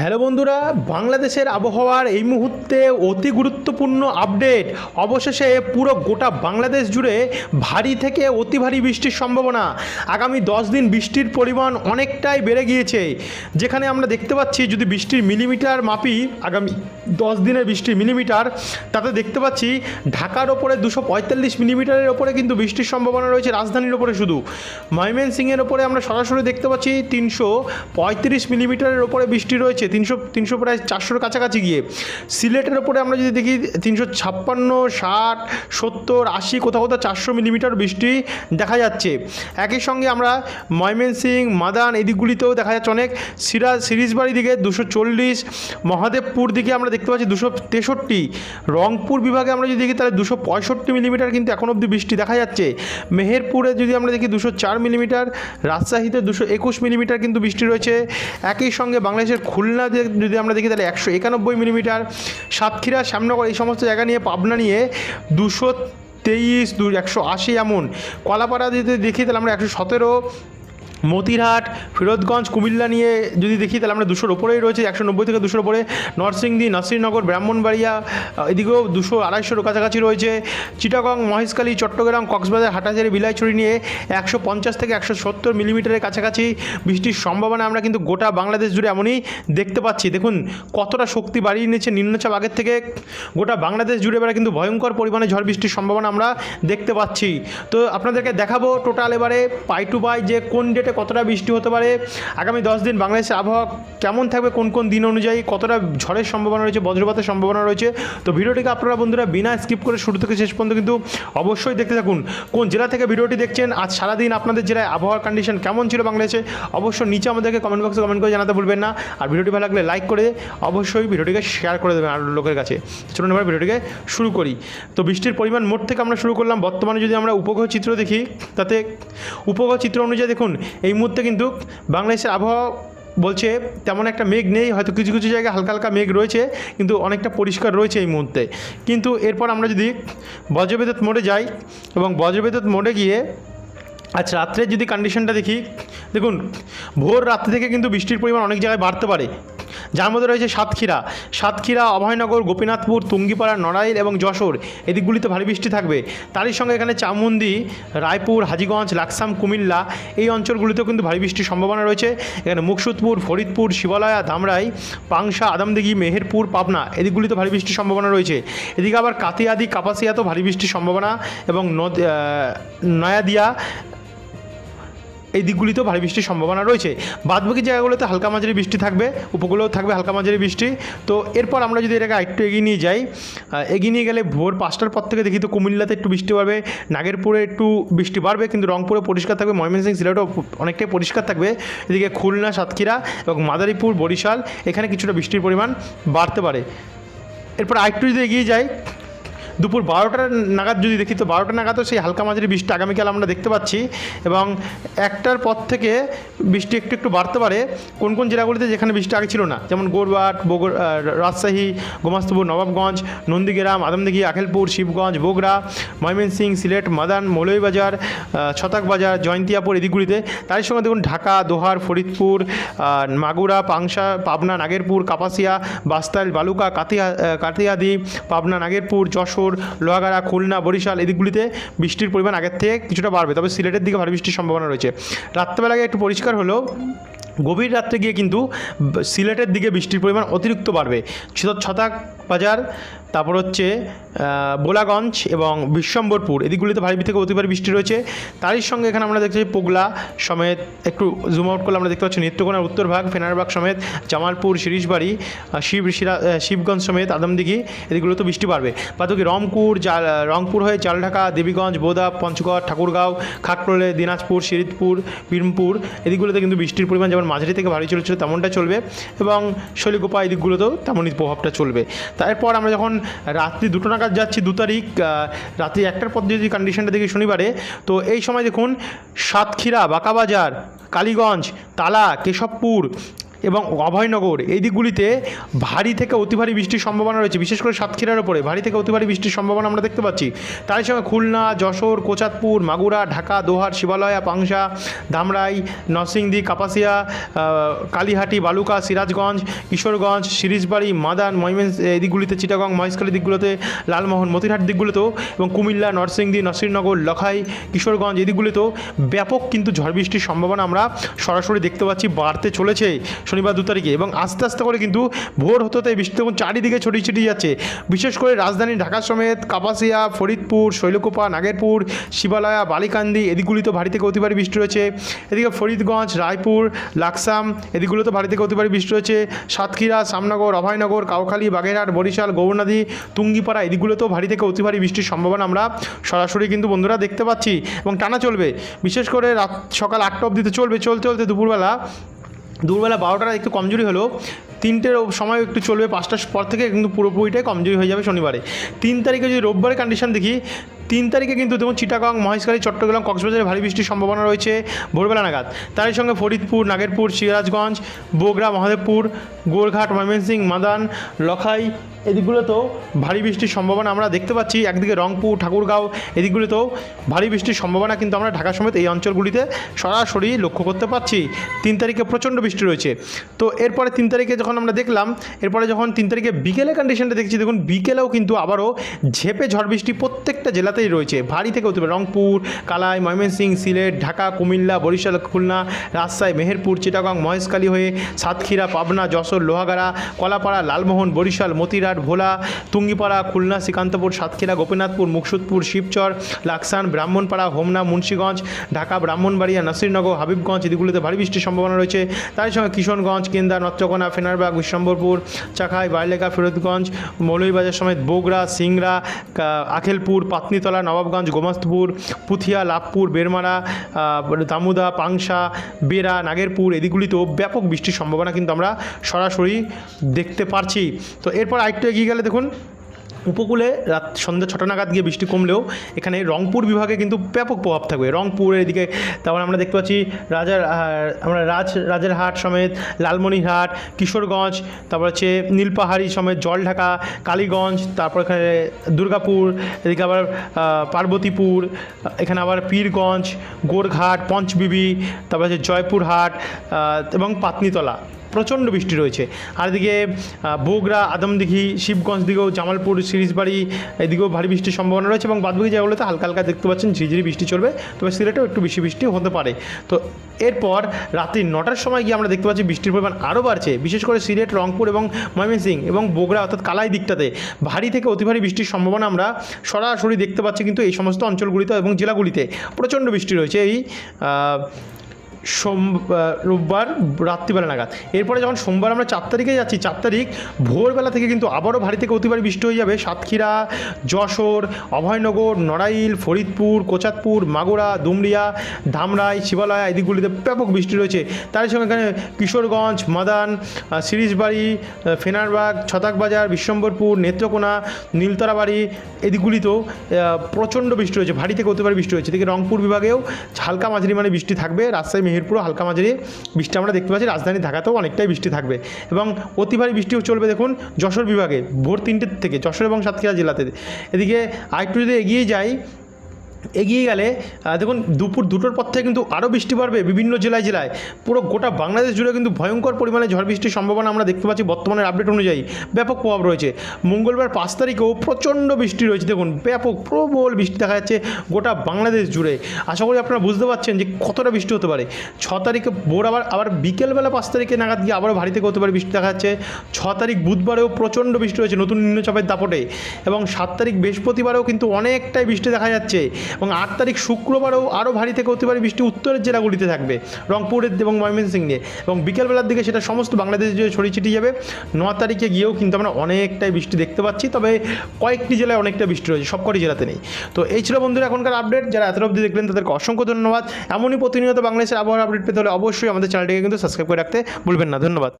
Hello বন্ধুরা, বাংলাদেশের আবহাওয়ার এই মুহূর্তে অতি গুরুত্বপূর্ণ আপডেট। অবশেষে পুরো গোটা বাংলাদেশ জুড়ে ভারী থেকে অতি ভারী বৃষ্টির সম্ভাবনা। আগামী দশ দিন বৃষ্টির পরিমাণ অনেকটাই বেড়ে গিয়েছে। যেখানে আমরা দেখতে পাচ্ছি, যদি বৃষ্টির মিলিমিটার মাপি, আগামী দশ দিনের বৃষ্টির মিলিমিটার, তাতে দেখতে পাচ্ছি ঢাকার ওপরে দুশো পঁয়তাল্লিশ মিলিমিটারের ওপরে কিন্তু বৃষ্টির সম্ভাবনা রয়েছে, রাজধানীর ওপরে শুধু। ময়মনসিংহের ওপরে আমরা সরাসরি দেখতে পাচ্ছি তিনশো পঁয়ত্রিশ মিলিমিটারের ওপরে বৃষ্টি রয়েছে। তিনশো তিনশো প্রায় চারশোর কাছাকাছি গিয়ে। সিলেটের ওপরে আমরা যদি দেখি, তিনশো ছাপ্পান্ন, ষাট, সত্তর, আশি, কোথাও কোথাও চারশো মিলিমিটার বৃষ্টি দেখা যাচ্ছে। একই সঙ্গে আমরা ময়মনসিং, মাদান এই দিকগুলিতেও দেখা যাচ্ছে অনেক। সিরাজ সিরিজবাড়ি দিকে দুশো চল্লিশ, মহাদেবপুর দিকে আমরা দেখতে পাচ্ছি দুশো তেষট্টি। রংপুর বিভাগে আমরা যদি দেখি, তাহলে দুশো পঁয়ষট্টি মিলিমিটার কিন্তু এখন অবধি বৃষ্টি দেখা যাচ্ছে। মেহেরপুরে যদি আমরা দেখি, দুশো চার মিলিমিটার। রাজশাহীতে দুশো একুশ মিলিমিটার কিন্তু বৃষ্টি রয়েছে। একই সঙ্গে বাংলাদেশের খুলনাতে যদি আমরা দেখি তাহলে একশো একানব্বই মিলিমিটার, সাতক্ষীরা, শ্যামনগর, এই সমস্ত জায়গা নিয়ে পাবনা নিয়ে দুশো তেইশ, দু একশো আশি এমন। কলাপাড়া যদি দেখি তাহলে আমরা একশো সতেরো মতিরহাট, ফিরোজগঞ্জ, কুমিল্লা নিয়ে যদি দেখি, তাহলে আমরা দুশোর ওপরেই রয়েছে, একশো নব্বই থেকে দুশোর ওপরে। নরসিংদী, নসিরনগর, ব্রাহ্মণবাড়িয়া এদিকেও দুশো আড়াইশোর কাছাকাছি রয়েছে। চিটাগং, মহেশখালী, চট্টগ্রাম, কক্সবাজার হাটাজারি বিলাইছড়ি নিয়ে একশো পঞ্চাশ থেকে একশো সত্তর মিলিমিটারের কাছাকাছি বৃষ্টির সম্ভাবনা আমরা কিন্তু গোটা বাংলাদেশ জুড়ে এমনই দেখতে পাচ্ছি। দেখুন, কতটা শক্তি বাড়িয়ে নিচ্ছে নিম্নচাপ আগের থেকে। গোটা বাংলাদেশ জুড়ে এবারে কিন্তু ভয়ঙ্কর পরিমাণে ঝড় বৃষ্টির সম্ভাবনা আমরা দেখতে পাচ্ছি। তো আপনাদেরকে দেখাবো টোটাল এবারে পাই টু পাই যে কোন ডেটে কতটা বৃষ্টি হতে পারে? আগামী দশ দিন বাংলাদেশের আবহাওয়া কেমন থাকবে? কোন কোন দিন অনুযায়ী কতটা ঝড়ের সম্ভাবনা রয়েছে, বজ্রপাতের সম্ভাবনা রয়েছে? তো ভিডিওটিকে আপনারা বন্ধুরা বিনা স্কিপ করে শুরু থেকে শেষ পর্যন্ত কিন্তু অবশ্যই দেখতে থাকুন। কোন জেলা থেকে ভিডিওটি দেখছেন? আজ সারাদিন আপনাদের জেলায় আবহাওয়ার কন্ডিশন কেমন ছিল বাংলাদেশে? অবশ্যই নিচে আমাদেরকে কমেন্ট বক্সে কমেন্ট করে জানাতে ভুলবেন না। আর ভিডিওটি ভালো লাগলে লাইক করে অবশ্যই ভিডিওটিকে শেয়ার করে দেবেন আর লোকের কাছে। চলুন এবার ভিডিওটিকে শুরু করি। তো বৃষ্টির পরিমাণ মোট থেকে আমরা শুরু করলাম। বর্তমানে যদি আমরা উপগ্রহ চিত্র দেখি, তাতে উপগ্রহ চিত্র অনুযায়ী দেখুন এই মুহূর্তে কিন্তু বাংলাদেশের আবহাওয়া বলছে তেমন একটা মেঘ নেই, হয়তো কিছু কিছু জায়গায় হালকা হালকা মেঘ রয়েছে, কিন্তু অনেকটা পরিষ্কার রয়েছে এই মুহূর্তে। কিন্তু এরপর আমরা যদি বজ্রবিদ্যুৎ মোড়ে যাই এবং বজ্রবিদ্যুৎ মোড়ে গিয়ে আচ্ছা রাত্রের যদি কন্ডিশনটা দেখি, দেখুন, ভোর রাত্রি থেকে কিন্তু বৃষ্টির পরিমাণ অনেক জায়গায় বাড়তে পারে। যার মধ্যে রয়েছে সাতক্ষীরা। সাতক্ষীরা, অভয়নগর, গোপীনাথপুর, তুঙ্গিপাড়া, নড়াইল এবং যশোর। এদিকগুলিতে ভারী বৃষ্টি থাকবে। তারই সঙ্গে এখানে চামুন্দি রায়পুর, হাজিগঞ্জ, লাকসাম, কুমিল্লা এই অঞ্চলগুলিতেও কিন্তু ভারী বৃষ্টির সম্ভাবনা রয়েছে। এখানে মুকসুদপুর, ফরিদপুর, শিবালয়া, ধামরাই, পাংশা, আদমদিঘি, মেহেরপুর, পাবনা এদিকগুলিতে ভারী বৃষ্টির সম্ভাবনা রয়েছে। এদিকে আবার কাতিয়াদি কাপাসিয়াতেও ভারী বৃষ্টির সম্ভাবনা এবং নয়াদিয়া এই দিকগুলিতেও ভারী বৃষ্টির সম্ভাবনা রয়েছে। বাদবাকি জায়গাগুলোতে হালকা মাঝারি বৃষ্টি থাকবে, উপকূলেও থাকবে হালকা মাঝারি বৃষ্টি। তো এরপর আমরা যদি এটাকে একটু এগিয়ে নিয়ে যাই এগিয়ে নিয়ে গেলে ভোর পাঁচটার পর থেকে দেখি তো কুমিল্লাতে একটু বৃষ্টি বাড়বে, নাগেরপুরে একটু বৃষ্টি বাড়বে, কিন্তু রংপুরে পরিষ্কার থাকবে, ময়মনসিংহ, সিলেটও অনেকটাই পরিষ্কার থাকবে। এদিকে খুলনা, সাতক্ষীরা এবং মাদারীপুর, বরিশাল, এখানে কিছুটা বৃষ্টির পরিমাণ বাড়তে পারে। এরপর আরেকটু যদি এগিয়ে যাই দুপুর বারোটার নাগাদ যদি দেখি, তো বারোটা নাগাদও সেই হালকা মাঝারি বৃষ্টি আগামীকাল আমরা দেখতে পাচ্ছি এবং একটার পর থেকে বৃষ্টি একটু একটু বাড়তে পারে কোন কোন জেলাগুলিতে যেখানে বৃষ্টি আগে ছিল না। যেমন গোরবাট, বগুড় রাজশাহী, গোমাস্তপুর, নবাবগঞ্জ, নন্দীগ্রাম, আদমদিঘি আখেলপুর শিবগঞ্জ, বগুড়া, ময়মনসিংহ, সিলেট, মাদান, মৌলভীবাজার ছতাকবাজার, জয়ন্তিয়াপুর এদিকগুলিতে তার সঙ্গে দেখুন ঢাকা, দোহার, ফরিদপুর মাগুরা, পাংশা, পাবনা, নাগেরপুর, কাপাসিয়া বাস্তাইল বালুকা, কাতিয়া কাতিয়াদি, পাবনা, নাগেরপুর, যশোর লোহাগাড়া, খুলনা, বরিশাল এদিকগুলিতে বৃষ্টির পরিমাণ আগের থেকে কিছুটা বাড়বে। তবে সিলেটের দিকে ভারী বৃষ্টির সম্ভাবনা রয়েছে। রাত্রেবেলাকে একটু পরিষ্কার হলেও গভীর রাত্রে গিয়ে কিন্তু সিলেটের দিকে বৃষ্টির পরিমাণ অতিরিক্ত বাড়বে। ছতাক বাজার তারপর হচ্ছে বোলাগঞ্জ এবং বিশ্বম্বরপুর, এদিকগুলিতে ভারী থেকে অতি ভারী বৃষ্টি রয়েছে। তারই সঙ্গে এখানে আমরা দেখতে পাচ্ছি পোগলা সমেত, একটু জুম আউট করলে আমরা দেখতে পাচ্ছি নেত্রকোনার উত্তরভাগ ফেনারবাগ সমেত, জামালপুর শিরিশবাড়ি শিব শিবগঞ্জ সমেত, আদমদিঘি, এদিকগুলোতে বৃষ্টি বাড়বে। বাদকি রংপুর, জাল রংপুর হয়ে চালঢাকা, দেবীগঞ্জ, বোদা, পঞ্চগড়, ঠাকুরগাঁও খাকরোলে দিনাজপুর শরীদপুর বীরমপুর, এদিকগুলোতে কিন্তু বৃষ্টির পরিমাণ যেমন মাঝারি থেকে ভারী চলেছিল তেমনটা চলবে এবং শৈলিকোপা এদিকগুলোতেও তেমনই প্রভাবটা চলবে। তারপর আমরা যখন রাত্রি দুটো নাগাদ যাচ্ছি দু তারিখ রাত্রি একটার পর যদি কন্ডিশনটা দেখি শনিবারে, তো এই সময় দেখুন সাতক্ষীরা, বাঁকাবাজার, কালীগঞ্জ, তালা, কেশবপুর এবং অভয়নগর, এই দিকগুলিতে ভারী থেকে অতি ভারী বৃষ্টির সম্ভাবনা রয়েছে, বিশেষ করে সাতক্ষীরার ওপরে ভারী থেকে অতি ভারী বৃষ্টির সম্ভাবনা আমরা দেখতে পাচ্ছি। তারই সঙ্গে খুলনা, যশোর কোচাতপুর মাগুরা, ঢাকা, দোহার, শিবালয়া, পাংশা, ধামরাই, নরসিংদী, কাপাসিয়া কালীহাটি, বালুকা, সিরাজগঞ্জ, কিশোরগঞ্জ, সিরিজবাড়ি, মাদান ময়মেন এই দিকগুলিতে চিটাগং, মহেশখালী দিকগুলোতে লালমোহন, মতিরহাট দিকগুলোতেও এবং কুমিল্লা, নরসিংদী নসিরনগর লখাই, কিশোরগঞ্জ, এই দিকগুলিতেও ব্যাপক কিন্তু ঝড় বৃষ্টির সম্ভাবনা আমরা সরাসরি দেখতে পাচ্ছি, বাড়তে চলেছে। শনিবার দু তারিখে এবং আস্তে আস্তে করে কিন্তু ভোর হতে হতে বৃষ্টি তখন চারিদিকে ছড়িয়ে ছিটিয়ে যাচ্ছে। বিশেষ করে রাজধানী ঢাকা সমেত কাপাসিয়া, ফরিদপুর, শৈলকুপা, নাগেরপুর, শিবালয়া, বালিকান্দি এদিকগুলিতে ভারী থেকে অতি ভারী বৃষ্টি রয়েছে। এদিকে ফরিদগঞ্জ, রায়পুর, লাকসাম এদিকগুলোতে ভারী থেকে অতিভারী বৃষ্টি রয়েছে। সাতক্ষীরা সামনগর অভয়নগর, কাউখালী, বাগেরহাট, বরিশাল, গৌরনদী, তুঙ্গিপাড়া এদিকগুলোতেও ভারী থেকে অতিভারী বৃষ্টির সম্ভাবনা আমরা সরাসরি কিন্তু বন্ধুরা দেখতে পাচ্ছি এবং টানা চলবে। বিশেষ করে রাত সকাল আটটা অবধিতে চলবে। চলতে চলতে দুপুরবেলা দুপুরবেলা বারোটা একটু কমজোরি হলো তিনটের সময় একটু চলবে, পাঁচটার পর থেকে কিন্তু পুরোপুরিটাই কমজোরি হয়ে যাবে শনিবারে। তিন তারিখে যদি রোববারের কন্ডিশন দেখি, তিন তারিখে কিন্তু দেখুন চিটাগং, মহেশখালী, চট্টগ্রাম, কক্সবাজারে ভারী বৃষ্টির সম্ভাবনা রয়েছে, ভোরবেলা নাগাদ। তারই সঙ্গে ফরিদপুর, নাগেরপুর, সিরাজগঞ্জ, বগুড়া, মহাদেবপুর গোরঘাট ময়মনসিংহ, মাদান, লখাই, এদিকগুলোতেও ভারী বৃষ্টির সম্ভাবনা আমরা দেখতে পাচ্ছি। একদিকে রংপুর, ঠাকুরগাঁও, এদিকগুলোতেও ভারী বৃষ্টির সম্ভাবনা কিন্তু আমরা ঢাকা সমেত এই অঞ্চলগুলিতে সরাসরি লক্ষ্য করতে পারছি তিন তারিখে প্রচণ্ড বৃষ্টি রয়েছে। তো এরপরে তিন তারিখে যখন আমরা দেখলাম, এরপরে যখন তিন তারিখে বিকেলে কন্ডিশনটা দেখছি, দেখুন বিকেলেও কিন্তু আবারও ঝেপে ঝড় বৃষ্টি প্রত্যেকটা জেলাতেই রয়েছে। ভারী থেকে হতে পারে রংপুর, কালাই, ময়মনসিংহ, সিলেট, ঢাকা, কুমিল্লা, বরিশাল, খুলনা, রাজশাহী, মেহেরপুর, চিটাগং, মহেশখালী হয়ে সাতক্ষীরা, পাবনা, যশোর, লোহাগাড়া, কলাপাড়া, লালমোহন, বরিশাল, মতিরাট, ভোলা, তুঙ্গিপাড়া, খুলনা, শ্রীকান্তপুর, সাতক্ষীরা, গোপীনাথপুর, মুকসুদপুর, শিবচর, লাকসান, ব্রাহ্মণপাড়া, হোমনা, মুন্সীগঞ্জ, ঢাকা, ব্রাহ্মণবাড়িয়া, নাসিরনগর, হাবিবগঞ্জ, এদিকগুলোতে ভারী বৃষ্টির সম্ভাবনা রয়েছে। তার সঙ্গে কিশোরগঞ্জ, কেন্দা, নত্রকোনা ফেনারবাগ বিশ্বম্বরপুর চাকাই বাইলেকা, ফিরোজগঞ্জ, মৌলভীবাজার সমেত বগুড়া, সিংড়া আখেলপুর, পাতনিতলা, নবাবগঞ্জ, গোমাস্তপুর, পুথিয়া, লাভপুর, বেরমারা দামুদা, পাংশা বেরা নাগেরপুর এদিকগুলিতেও ব্যাপক বৃষ্টির সম্ভাবনা কিন্তু আমরা সরাসরি দেখতে পারছি। তো এরপর আরেকটু এগিয়ে গেলে দেখুন উপকূলে রাত সন্ধ্যা ছটা নাগাদ গিয়ে বৃষ্টি কমলেও এখানে রংপুর বিভাগে কিন্তু ব্যাপক প্রভাব থাকবে। রংপুরের এদিকে তারপর আমরা দেখতে পাচ্ছি রাজার আমরা রাজ রাজার হাট সমেত লালমনিরহাট, কিশোরগঞ্জ, তারপর হচ্ছে নীলপাহাড়ি সমেত জলঢাকা, কালীগঞ্জ, তারপর এখানে দুর্গাপুর, এদিকে আবার পার্বতীপুর, এখানে আবার পীরগঞ্জ, গোরঘাট, পঞ্চবিবি, তারপর হচ্ছে জয়পুরহাট এবং পাতনিতলা। প্রচণ্ড বৃষ্টি রয়েছে। আর এদিকে বগুড়া, আদমদিঘি, শিবগঞ্জ দিকেও জামালপুর, সিরিজবাড়ি, এদিকেও ভারী বৃষ্টির সম্ভাবনা রয়েছে এবং বাদবাকি জায়গাগুলোতে হালকা হালকা দেখতে পাচ্ছেন ঝিঝিরি বৃষ্টি চলবে। তবে সিলেটেও একটু বেশি বৃষ্টি হতে পারে। তো এরপর রাত্রি নটার সময় গিয়ে আমরা দেখতে পাচ্ছি বৃষ্টির পরিমাণ আরও বাড়ছে। বিশেষ করে সিলেট, রংপুর এবং ময়মনসিং এবং বগুড়া অর্থাৎ কালাই দিকটাতে ভারী থেকে অতি ভারী বৃষ্টির সম্ভাবনা আমরা সরাসরি দেখতে পাচ্ছি। কিন্তু এই সমস্ত অঞ্চলগুলিতে এবং জেলাগুলিতে প্রচণ্ড বৃষ্টি রয়েছে। এই সোম রোববার রাত্রিবেলা নাগাদ। এরপরে যখন সোমবার আমরা চার তারিখে যাচ্ছি, চার তারিখ ভোরবেলা থেকে কিন্তু আবারও ভারী থেকে অতিবার বৃষ্টি হয়ে যাবে। সাতক্ষীরা, যশোর, অভয়নগর, নড়াইল, ফরিদপুর কোচাতপুর মাগুরা দুমরিয়া ধামরাই, শিবালয়া এদিকগুলিতে ব্যাপক বৃষ্টি রয়েছে। তার সঙ্গে এখানে কিশোরগঞ্জ, মাদান সিরিজবাড়ি ফেনারবাগ, ছতাকবাজার, বিশ্বম্বরপুর, নেত্রকোনা, নীলতরাবাড়ি এদিকগুলিতেও প্রচণ্ড বৃষ্টি রয়েছে, ভারী থেকে অতিবার বৃষ্টি রয়েছে। এদিকে রংপুর বিভাগেও হালকা মাঝারি মানে বৃষ্টি থাকবে রাজশাহী মেহেরপুরও হালকা মাঝারি বৃষ্টি আমরা দেখতে পাচ্ছি। রাজধানী ঢাকাতেও অনেকটাই বৃষ্টি থাকবে এবং অতি ভারী বৃষ্টিও চলবে দেখুন যশোর বিভাগে ভোর তিনটের থেকে, যশোর এবং সাতক্ষীরা জেলাতে। এদিকে আরেকটু যদি এগিয়ে যাই এগিয়ে গেলে দেখুন, দুপুর দুটোর পর থেকে কিন্তু আরও বৃষ্টি বাড়বে বিভিন্ন জেলায় জেলায়। পুরো গোটা বাংলাদেশ জুড়ে কিন্তু ভয়ঙ্কর পরিমাণে ঝড় বৃষ্টির সম্ভাবনা আমরা দেখতে পাচ্ছি বর্তমানের আপডেট অনুযায়ী। ব্যাপক প্রভাব রয়েছে। মঙ্গলবার পাঁচ তারিখেও প্রচণ্ড বৃষ্টি রয়েছে। দেখুন, ব্যাপক প্রবল বৃষ্টি দেখা যাচ্ছে গোটা বাংলাদেশ জুড়ে। আশা করি আপনারা বুঝতে পারছেন যে কতটা বৃষ্টি হতে পারে। ছ তারিখে ভোর আবার আবার বিকেলবেলা পাঁচ তারিখে নাগাদ গিয়ে আবারও ভারী থেকে হতে পারে বৃষ্টি দেখা যাচ্ছে। ছ তারিখ বুধবারেও প্রচণ্ড বৃষ্টি রয়েছে নতুন নিম্নচাপের দাপটে। এবং সাত তারিখ বৃহস্পতিবারেও কিন্তু অনেকটাই বৃষ্টি দেখা যাচ্ছে। এবং আট তারিখ শুক্রবারও আরও ভারী থেকে হতে পারে বৃষ্টি উত্তরের জেলাগুলিতে থাকবে। রংপুরের এবং ময়মনসিংহ নিয়ে। এবং বিকেলবেলার দিকে সেটা সমস্ত বাংলাদেশ জুড়ে ছড়িয়ে ছিটিয়ে যাবে। ন তারিখে গিয়েও কিন্তু আমরা অনেকটাই বৃষ্টি দেখতে পাচ্ছি, তবে কয়েকটি জেলায় অনেকটা বৃষ্টি রয়েছে, সবকটি জেলাতে নেই। তো এই ছিল বন্ধুরা এখনকার আপডেট। যারা এত অবধি দেখলেন তাদেরকে অসংখ্য ধন্যবাদ। এমনই প্রতিনিয়ত বাংলাদেশের আবহাওয়ার আপডেট পেতে হলে অবশ্যই আমাদের চ্যানেলটিকে কিন্তু সাবস্ক্রাইব করে রাখতে ভুলবেন না। ধন্যবাদ।